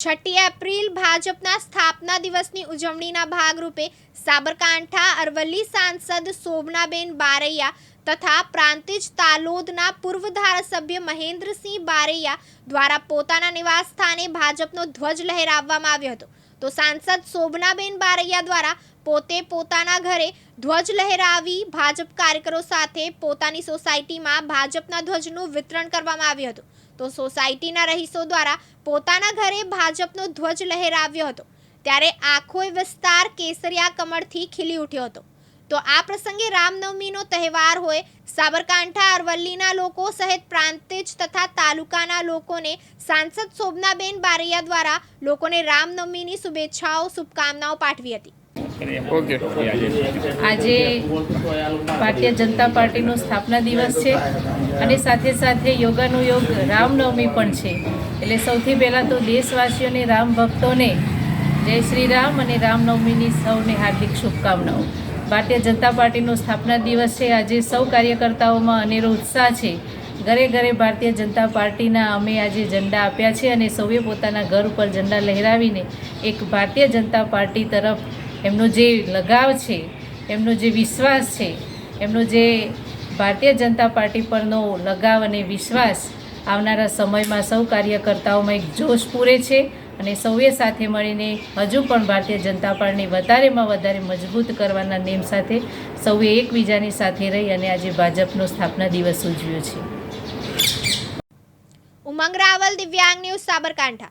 છઠ્ઠી એપ્રિલ ભાજપના સ્થાપના દિવસની ઉજવણીના ભાગરૂપે સાબરકાંઠા અરવલ્લી સાંસદ શોભનાબેન બારૈયા તથા પ્રાંતિજ તાલોદના પૂર્વ ધારાસભ્ય મહેન્દ્રસિંહ બારૈયા દ્વારા પોતાના નિવાસસ્થાને ભાજપનો ધ્વજ લહેરાવવામાં આવ્યો હતો. તો સાંસદ શોભનાબેન બારૈયા દ્વારા પોતે પોતાના ઘરે ધ્વજ લહેરાવી ભાજપ કાર્યકરો સાથે પોતાની સોસાયટીમાં ભાજપના ધ્વજનું વિતરણ કરવામાં આવ્યું હતું. તો સોસાયટીના રહીશો દ્વારા પોતાના ઘરે ભાજપનો ધ્વજ લહેરાવ્યો હતો. ત્યારે આખો વિસ્તાર કેસરિયા કમળથી ખીલી ઉઠ્યો હતો. તો આ પ્રસંગે રામનવમીનો તહેવાર હોય. સાબરકાંઠા અરવલ્લીના લોકો સહિત પ્રાંતિજ તથા તાલુકાના લોકોને સાંસદ શોભનાબેન બારૈયા દ્વારા લોકોને રામનવમીની શુભેચ્છાઓ શુભકામનાઓ પાઠવી હતી. આજે ભારતીય જનતા પાર્ટીનો સ્થાપના દિવસ છે અને સાથે સાથે યોગાનું યોગ રામનવમી પણ છે. એટલે સૌથી પહેલાં તો દેશવાસીઓને રામ ભક્તોને જય શ્રી રામ અને રામનવમીની સૌને હાર્દિક શુભકામનાઓ. ભારતીય જનતા પાર્ટીનો સ્થાપના દિવસ છે. આજે સૌ કાર્યકર્તાઓમાં અનેરો ઉત્સાહ છે. ઘરે ઘરે ભારતીય જનતા પાર્ટીના અમે આજે ઝંડા આપ્યા છે અને સૌએ પોતાના ઘર ઉપર ઝંડા લહેરાવીને એક ભારતીય જનતા પાર્ટી તરફ એમનો જે લગાવ છે, એમનો જે વિશ્વાસ છે, એમનો જે ભારતીય જનતા પાર્ટી પરનો લગાવ અને વિશ્વાસ આવનારા સમયમાં સૌ કાર્યકર્તાઓમાં એક જોશ પૂરે છે. અને સૌએ સાથે મળીને હજુ પણ ભારતીય જનતા પાર્ટીને વધારેમાં વધારે મજબૂત કરવાના નેમ સાથે સૌએ એકબીજાની સાથે રહી અને આજે ભાજપનો સ્થાપના દિવસ ઉજવ્યો છે. ઉમંગ રાવલ, દિવ્યાંગ ન્યૂઝ, સાબરકાંઠા.